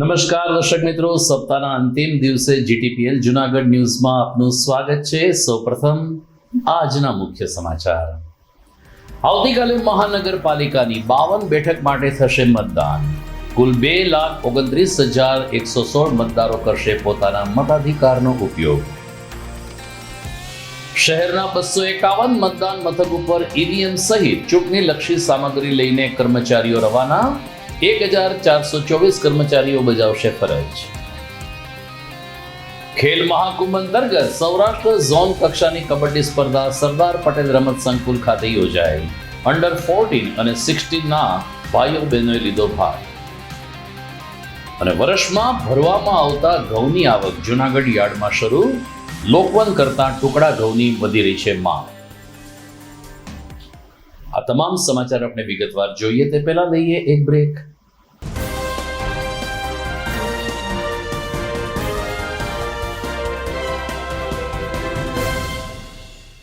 નમસ્કાર દર્શક મિત્રો, સપ્તાહના અંતિમ દિવસે જીટીપીએલ જુનાગઢ ન્યૂઝમાં આપનું સ્વાગત છે. સૌપ્રથમ આજના મુખ્ય સમાચાર. આવતીકાલે મહાનગરપાલિકાની બાવન બેઠક માટે થશે મતદાન. કુલ બે લાખ ઓગણત્રીસ હજાર એકસો સોળ મતદારો કરશે પોતાના મતાધિકારનો ઉપયોગ. શહેરના બસો એકાવન મતદાન મથક ઉપર ઈવીએમ સહિત ચૂંટણીલક્ષી સામગ્રી લઈને કર્મચારીઓ રવાના એક હજાર ચારસો ચોવીસ કર્મચારીઓ બજાવશે ફરજ. ખેલ મહાકુંભ અંતર્ગત સૌરાષ્ટ્ર ઝોન કક્ષાની કબડ્ડી સ્પર્ધા સરદાર પટેલ રમત સંકુલ ખાતે યોજાઈ. અંડર ફોર્ટીન અને સિક્સટીનના ભાઈઓ બહેનોએ લીધો ભાગ અને વર્ષમાં ભરવામાં આવતા ઘઉંની આવક જુનાગઢ યાર્ડમાં શરૂ. લોકવન કરતા ટુકડા ઘઉંની વધી રહી છે માંગ. આ તમામ સમાચાર આપણે વિગતવાર જોઈએ તે પહેલા લઈએ એક બ્રેક.